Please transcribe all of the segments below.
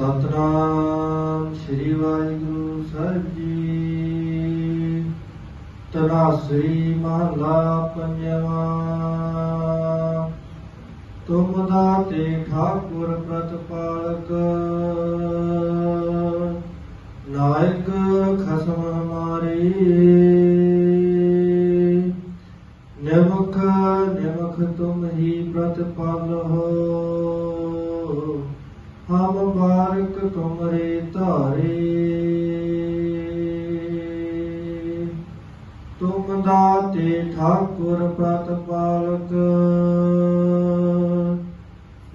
ਸਤਨਾਮ ਸ੍ਰੀ ਵਾਹਿਗੁਰੂ ਸਾਹਿਬ ਜੀ। ਤਨਾਸਰੀ ਮਹਲਾ ਪੰਜਵਾ। ਤੁਮ ਦਾਤੇ ਠਾਕੁਰ ਪ੍ਰਤਪਾਲਕ। ਨਾਇਕ ਖਸਮ ਹਮਾਰੇ। ਨਿਮਖ ਨਿਮਖ ਤੁਮ ਹੀ ਪ੍ਰਤਪਾਲ ਹੋ ਹਮ ਬਾਰਕ ਤੁਮਰੇ ਧਾਰੇ। ਤੁਮ ਦਾਤੇ ਠਾਕੁਰ ਪ੍ਰਤਪਾਲਕ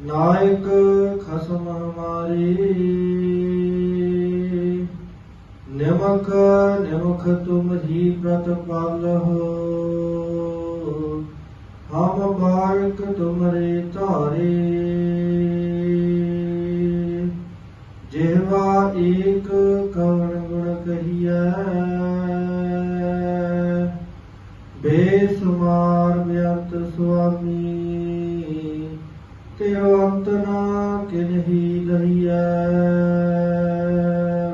ਨਾਇਕ ਖਸਮ ਹਮਾਰੀ। ਨਿਮਕ ਨਿਮਖ ਤੁਮ ਹੀ ਪ੍ਰਤਪਾਲੋ ਹਮ ਬਾਰਕ ਤੁਮਰੇ ਏਕ ਕਵਣ ਗੁਣ ਕਹੀਐ। ਬੇਸੁਮਾਰ ਬਿਅੰਤ ਸੁਆਮੀ, ਤਿਉ ਅੰਤ ਨਾ ਕਿਨਹੀ ਲਹੀਐ।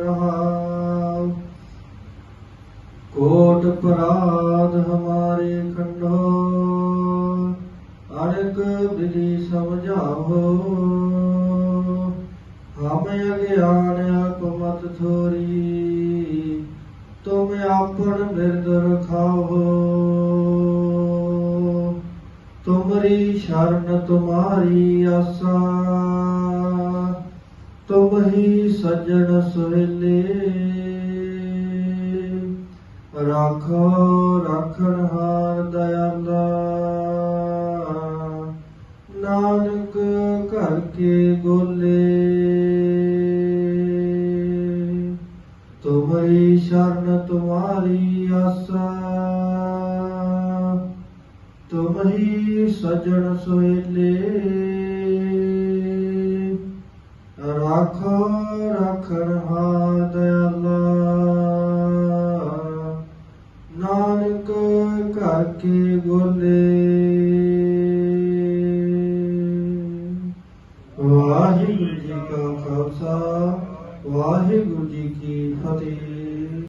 ਰਹਾਉ। ਕੋਟ ਪਰਾਧ ਹਮਾਰੇ ਖੰਡੋ ਅਨਕ ਵਿਧੀ ਸਮਝਾਓ ਹਮ ਅਗਿਆਨ ਆਪਣ ਬਿਰਦ ਰਖਾਓ ਤੁਮਰੀ ਸ਼ਰਨ ਤੁਮਾਰੀ ਆਸਾ। ਤੁਮ ਹੀ ਸਜਣ ਸੁਹੇਲੇ ਰਾਖੋ ਰਾਖਣ ਹਾਰ ਦਇਆਲਾ। ਨਾਨਕ ਘਰ ਕੇ ਗੋਲੇ ਤੁਮਰੀ ਸ਼ਰਨ ਤੁਮਾਰੀ ਆਸਾ। ਤੁਮ ਹੀ ਸਜਣ ਸੋਇਲੇ ਰਾਖੋ ਰਖਣ ਹਾ ਨਾਨਕ ਕਰਕੇ ਗੋਲੇ ਵਾਹਿਗੁਰੂ ਜੀ ਕਾ ਖਾਲਸਾ। ਵਾਹਿਗੁਰੂ ਜੀ ਕੀ ਫਤਿਹ।